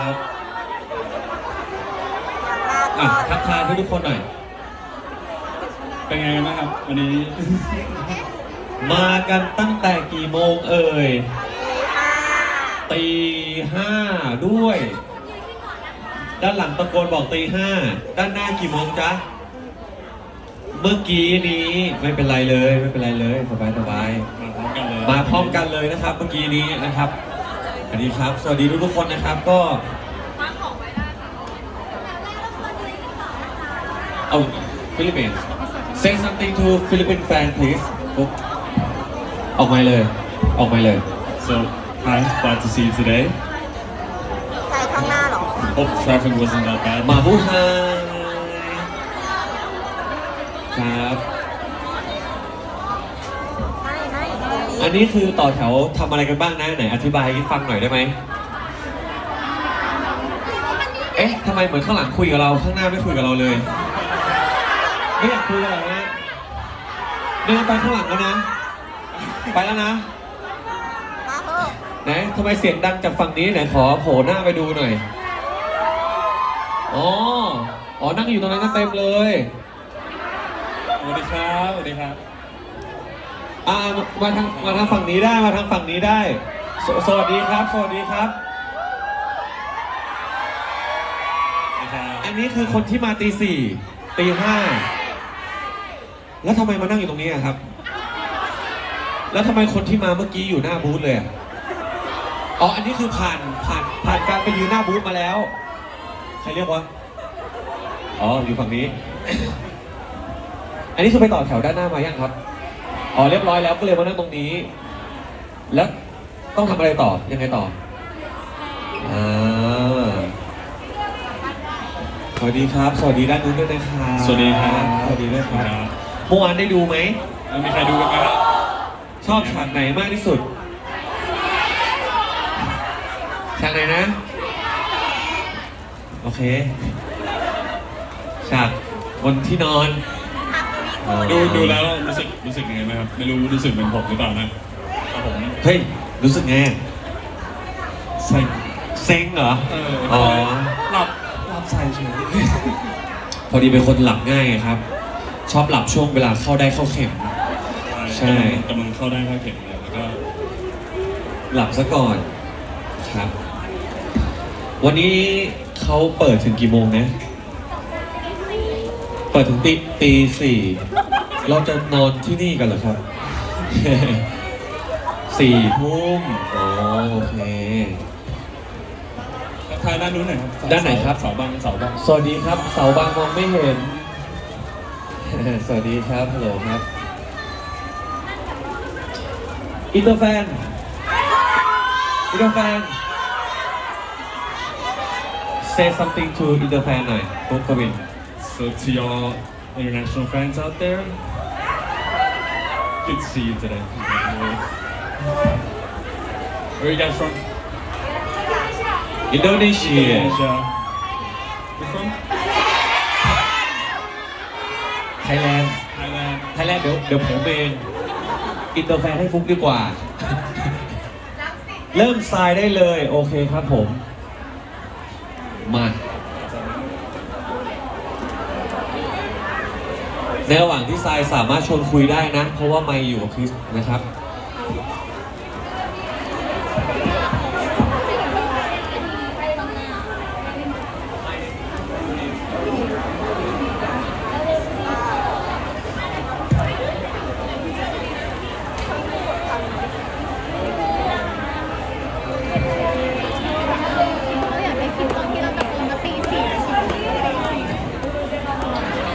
ครับอะทักทายทุกๆคนหน่อย เป็นไงกันบ้างครับ วันนี้ มากันตั้งแต่กี่โมงเอ่ยตีห้าด้วย ด้านหลังตะโกนบอกตีห้า ด้านหน้ากี่โมงจ๊ะ เมื่อกี้นี้ไม่เป็นไรเลย ไม่เป็นไรเลย สบายสบายมาพร้อมกันเลย มาพร้อมกันเลยนะครับ เมื่อกี้นี้นะครับ สวัสดีครับ สวัสดีทุกๆคนนะครับ ก็เอาฟิลิปปินส์ say something to Philippine fan please ปุ๊บออกมาเลย ออกมาเลย so hi glad to see you today ใจข้างหน้าเหรอ hope traffic wasn't that bad มาบูไฮครับ อันนี้คือต่อแถวทำอะไรกันบ้างนะไหนอธิบายให้ฟังหน่อยได้ไหมเอ๊ะทำไมเหมือนข้างหลังคุยกับเราข้างหน้าไม่คุยกับเราเลย ไม่อยากคุยกันเหรอฮะเดินไปข้างหลังแล้วนะ ไปแล้วนะไหนทำไมเสียงดังจากฝั่งนี้ไหนขอโผล่หน้าไปดูหน่อยอ๋ออ๋อนั่งอยู่ตรงนั้นกันเต็มเลยสวัสดีครับสวัสดีครับ อ่ามามาทางมาทางฝั่งนี้ได้มาทางฝั่งนี้ได้สสวัสดีครับสวัสดีครับ สวัสดีครับ อันนี้คือคนที่มาตีสี่ตีห้าแล้วทำไมมานั่งอยู่ตรงนี้อะครับ แล้วทำไมคนที่มาเมื่อกี้อยู่หน้าบูธเลยอะอ๋ออันนี้คือผ่านผ่านผ่านการไปยืนหน้าบูธมาแล้ว ใครเรียกวะอ๋ออยู่ฝั่งนี้ อันนี้คือไปต่อแถวด้านหน้ามายังครับ อ๋อเรียบร้อยแล้วก็เลยมานั่งตรงนี้ แล้วต้องทำอะไรต่อยังไงต่ออ่าสวัสดีครับ สวัสดีด้านนู้นด้วยนะครับสวัสดีครับ สวัสดีด้วยครับครับเมื่อวานได้ดูไหมแล้วมีใครดูกันไหมครับชอบฉากไหนมากที่สุดฉากไหนนะ โอเคฉากบนที่นอน ดูดูแล้วรู้สึกรู้สึกยังไงไหมครับ ไม่รู้รู้สึกเหมือนผมหรือเปล่านะครับผมเฮ้ย รู้สึกไงใส่เซ็งเหรอ เอออ๋อ หลับหลับใส่เฉยพอดีเป็นคนหลับง่ายไงครับ ชอบหลับช่วงเวลาเข้าได้เข้าเข็ม ใช่ กำลังเข้าได้เข้าเข็มเลยแล้วก็หลับซะก่อนครับ วันนี้เขาเปิดถึงกี่โมงนะ เปิดถึงตีตีสี่เราจะนอนที่นี่กันเหรอครับ สี่ทุ่มอ๋อโอเค ทักทายด้านนู้นหน่อยครับด้านไหนครับ เสาบังเสาบังสวัสดีครับ เสาบางมองไม่เห็น สวัสดีครับฮัลโหลครับ อินเตอร์แฟน อินเตอร์แฟน say something to อินเตอร์แฟนหน่อยปุ๊บกวิน So to your international fans out there, good to see you today. Where are you guys from? อินโดนีเซีย Indonesia. You from? ไทยแลนด์ Thailand. ไทยแลนด์เดี๋ยวเดี๋ยวผมเอง อินเตอร์แฟนให้ฟุกดีกว่า เริ่มทรายได้เลย โอเคครับผม มา ในระหว่างที่ทรายสามารถชวนคุยได้นะ เพราะว่าไม่อยู่กับคริสนะครับ